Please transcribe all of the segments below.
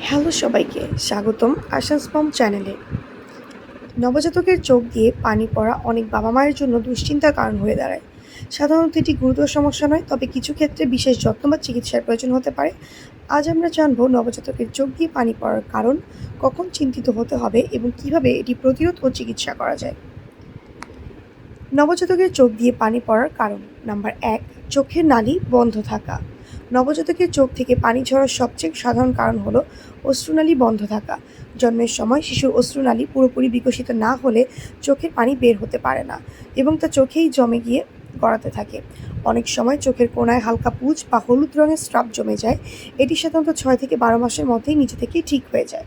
Hello সবাইকে, স্বাগতম আশাস চ্যানেলে। নবজাতকের চোখ দিয়ে পানি পড়া অনেক বাবা মায়ের জন্য দুশ্চিন্তার কারণ হয়ে দাঁড়ায়। সাধারণত এটি গুরুতর সমস্যা নয়, তবে কিছু ক্ষেত্রে বিশেষ যত্ন বা চিকিৎসার প্রয়োজন হতে পারে। আজ আমরা জানব নবজাতকের চোখ দিয়ে পানি পড়ার কারণ, কখন চিন্তিত হতে হবে এবং কীভাবে এটি প্রতিরোধ ও চিকিৎসা করা যায়। নবজাতকের চোখ দিয়ে পানি পড়ার কারণ, নাম্বার এক, চোখের নালি বন্ধ থাকা। নবজাতকের চোখ থেকে পানি ঝরার সবচেয়ে সাধারণ কারণ হলো অশ্রুনালী বন্ধ থাকা। জন্মের সময় শিশুর অশ্রুনালী পুরোপুরি বিকশিত না হলে চোখের পানি বের হতে পারে না এবং তা চোখেই জমে গিয়ে গড়াতে থাকে। অনেক সময় চোখের কোনায় হালকা পুজ বা হলুদ রঙের স্ট্রাপ জমে যায়। এটি সাধারণত ছয় থেকে বারো মাসের মধ্যেই নিজে থেকেই ঠিক হয়ে যায়।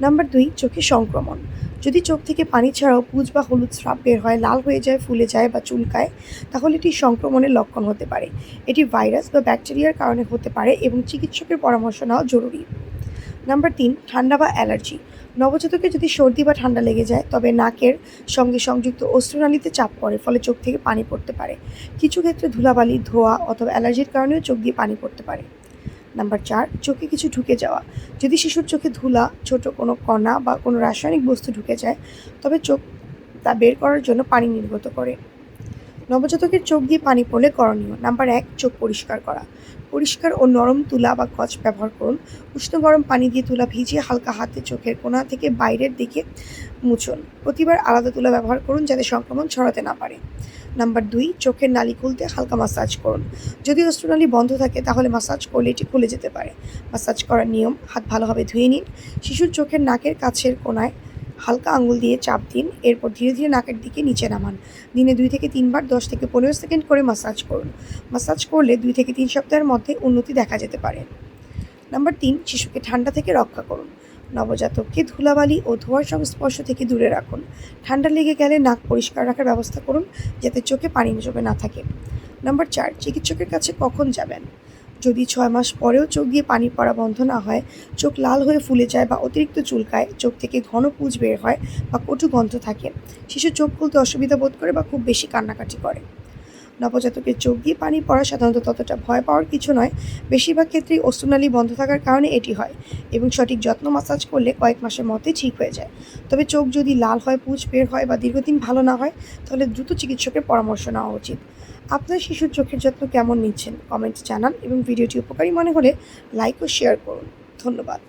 নাম্বার দুই চোখে সংক্রমণ। যদি চোখ থেকে পানি ছাড়াও পুজ বা হলুদ স্রাব বের হয়, লাল হয়ে যায়, ফুলে যায় বা চুলকায়, তাহলে এটি সংক্রমণের লক্ষণ হতে পারে। এটি ভাইরাস বা ব্যাকটেরিয়ার কারণে হতে পারে এবং চিকিৎসকের পরামর্শ নেওয়া জরুরি। নাম্বার তিন, ঠান্ডা বা অ্যালার্জি। নবজাতকে যদি সর্দি বা ঠান্ডা লেগে যায়, তবে নাকের সঙ্গে সংযুক্ত অস্ত্রনালীতে চাপ পড়ে, ফলে চোখ থেকে পানি পড়তে পারে। কিছু ক্ষেত্রে ধুলাবালি, ধোয়া অথবা অ্যালার্জির কারণেও চোখ দিয়ে পানি পড়তে পারে। নাম্বার চার, চোখে কিছু ঢুকে যাওয়া। যদি শিশুর চোখে ধুলা, ছোট কোনো কণা বা কোনো রাসায়নিক বস্তু ঢুকে যায়, তবে চোখ তা বের করার জন্য পানি নির্গত করে। নবজাতকের চোখ দিয়ে পানি পড়লে করণীয়। নাম্বার এক, চোখ পরিষ্কার করা। পরিষ্কার ও নরম তুলা বা কচ ব্যবহার করুন। উষ্ণ গরম পানি দিয়ে তুলা ভিজিয়ে হালকা হাতে চোখের কোণা থেকে বাইরের দিকে মুছুন। প্রতিবার আলাদা তুলা ব্যবহার করুন যাতে সংক্রমণ ছড়াতে না পারে। নাম্বার দুই, চোখের নালি খুলতে হালকা মাসাজ করুন। যদি অস্ত্রনালী বন্ধ থাকে, তাহলে মাসাজ করলে এটি খুলে যেতে পারে। মাসাজ করার নিয়ম, হাত ভালোভাবে ধুয়ে নিন। শিশুর চোখের নাকের কাছের কোনায় হালকা আঙুল দিয়ে চাপ দিন, এরপর ধীরে ধীরে নাকের দিকে নিচে নামান। দিনে দুই থেকে তিনবার দশ থেকে পনেরো সেকেন্ড করে মাসাজ করুন। মাসাজ করলে দুই থেকে তিন সপ্তাহের মধ্যে উন্নতি দেখা যেতে পারে। নাম্বার তিন, শিশুকে ঠান্ডা থেকে রক্ষা করুন। নবজাতককে ধুলাবালি ও ধোঁয়ার সংস্পর্শ থেকে দূরে রাখুন। ঠান্ডা লেগে গেলে নাক পরিষ্কার রাখার ব্যবস্থা করুন, যাতে চোখে পানি জমে না থাকে। নাম্বার চার, চিকিৎসকের কাছে কখন যাবেন? যদি ছয় মাস পরেও চোখ দিয়ে পানি পড়া বন্ধ না হয়, চোখ লাল হয়ে ফুলে যায় বা অতিরিক্ত চুলকায়, চোখ থেকে ঘন পুঁজ বের হয় বা কটু গন্ধ থাকে। শিশু চোখ খুলতে অসুবিধা বোধ করে বা খুব বেশি কান্নাকাটি করে। নবজাতকের চোখ দিয়ে পানি পড়া সাধারণত ততটা ভয় পাওয়ার কিছু নয়। বেশিরভাগ ক্ষেত্রেই অস্ত্রনালী বন্ধ থাকার কারণে এটি হয় এবং সঠিক যত্ন মাসাজ করলে কয়েক মাসের মধ্যে ঠিক হয়ে যায়। তবে চোখ যদি লাল হয় পুঁজ বের হয় বা দীর্ঘদিন ভালো না হয়, তাহলে দ্রুত চিকিৎসকের পরামর্শ নেওয়া উচিত। আপনার শিশুর চোখের যত্ন কেমন নিচ্ছেন? কমেন্টে জানান এবং ভিডিওটি উপকারী মনে হলে লাইক ও শেয়ার করুন। ধন্যবাদ।